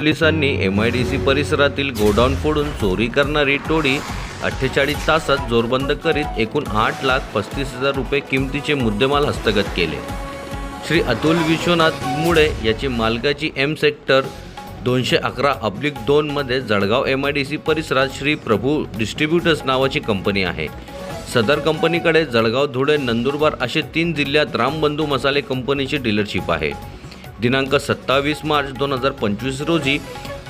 पोलिसांनी M I D C परिसरातील godown फोडून चोरी करणारी टोळी अठ्ठेचाळीस तासात जोरबंद करीत एकूण आठ लाख पस्तीस हजार रुपये किमतीचे मुद्देमाल हस्तगत केले. श्री अतुल विश्वनाथ मुळे याची मालकाची एम सेक्टर दोनशे अकरा अब्लिक दोनमध्ये Jalgaon M I D C परिसरात श्री प्रभू डिस्ट्रीब्युटर्स नावाची कंपनी आहे. सदर कंपनीकडे जळगाव धुळे नंदुरबार असे तीन जिल्ह्यात रामबंधू मसाले कंपनीची डीलरशिप आहे. दिनांक सत्तावीस मार्च दोन हजार पंचवीस रोजी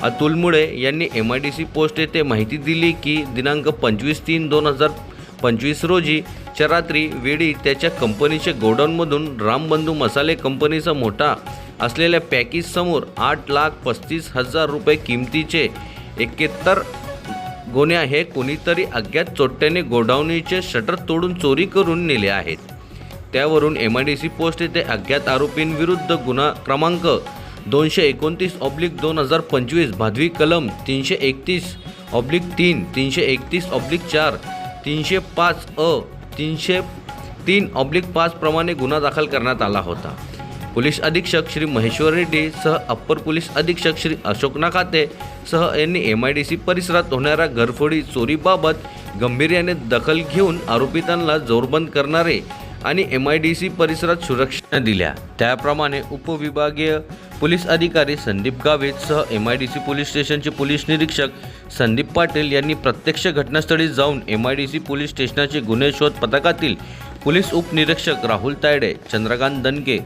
अतुल मुळे यांनी M I D C post येथे माहिती दिली की दिनांक पंचवीस तीन दोन हजार पंचवीस रोजी च्या रात्री वेळी त्याच्या कंपनीच्या गोडाऊनमधून रामबंधू मसाले कंपनीचा मोठा असलेल्या पॅकेजसमोर आठ लाख पस्तीस हजार रुपये किमतीचे एकेहत्तर गोण्या हे कोणीतरी अज्ञात चोट्ट्याने गोडाऊनीचे शटर तोडून चोरी करून नेले आहेत. त्यावरून M I D C post येथे अज्ञात आरोपींविरुद्ध गुन्हा क्रमांक दोनशे एकोणतीस ऑब्लिक दोन हजार पंचवीस भादवी कलम तीनशे एकतीस ऑब्लिक तीन तीनशे एकतीस ऑब्लिक चार तीनशे पाच अ तीनशे तीन ऑब्लिक पाच प्रमाणे गुन्हा दाखल करण्यात आला होता. पोलीस अधीक्षक श्री महेश्वर रेड्डी सह अप्पर पोलीस अधीक्षक श्री अशोक नाकाते सह यांनी एम आय डी सी परिसरात होणाऱ्या घरफोडी चोरीबाबत गंभीर्याने दखल घेऊन आरोपितांना जोरबंद करणारे आणि एम आय डी सी परिसरात सुरक्षा दिल्या. त्याप्रमाणे उपविभागीय पोलीस अधिकारी संदीप गावित सह M I D C police स्टेशनचे पोलीस निरीक्षक संदीप पाटील यांनी प्रत्यक्ष घटनास्थळी जाऊन M I D C police स्टेशनाचे गुन्हे शोध पथकातील पोलीस उपनिरीक्षक राहुल तायडे चंद्रकांत दनके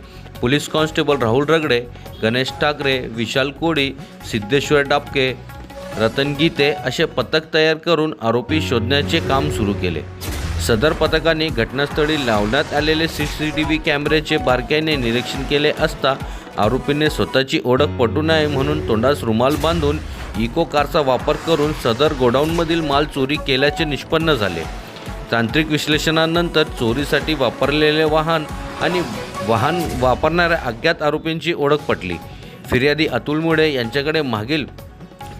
पोलीस कॉन्स्टेबल राहुल रगडे गणेश ठाकरे विशाल कोडी सिद्धेश्वर डापके रतन गीते असे पथक तयार करून आरोपी शोधण्याचे काम सुरू केले. सदर पथकाने घटनास्थळी लावण्यात आलेले सी सी टी व्ही कॅमेऱ्याचे बारकाईने निरीक्षण केले असता आरोपीने स्वतःची ओळख पटू नये म्हणून तोंडास रुमाल बांधून इको कारचा वापर करून सदर गोडाऊनमधील माल चोरी केल्याचे निष्पन्न झाले. तांत्रिक विश्लेषणानंतर चोरीसाठी वापरलेले वाहन आणि वाहन वापरणाऱ्या अज्ञात आरोपींची ओळख पटली. फिर्यादी अतुल मुळे यांच्याकडे मागील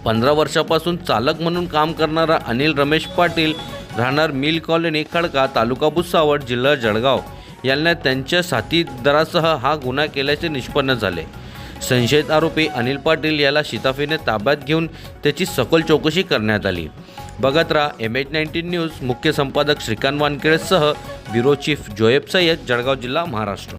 पंधरा वर्षापासून चालक म्हणून काम करणारा अनिल रमेश पाटील राहणार मिल कॉलनी खडका तालुका भुसावळ जिल्हा जळगाव. यांना त्यांच्या साथीदारासह हा गुन्हा केल्याचे निष्पन्न झाले. संशयित आरोपी अनिल पाटील याला शिताफीने ताब्यात घेऊन त्याची सखोल चौकशी करण्यात आली. बघत राहा एम एच नाईन्टीन न्यूज मुख्य संपादक श्रीकांत वानखेडेसह ब्युरो चीफ जोएब सय्यद जळगाव जिल्हा महाराष्ट्र.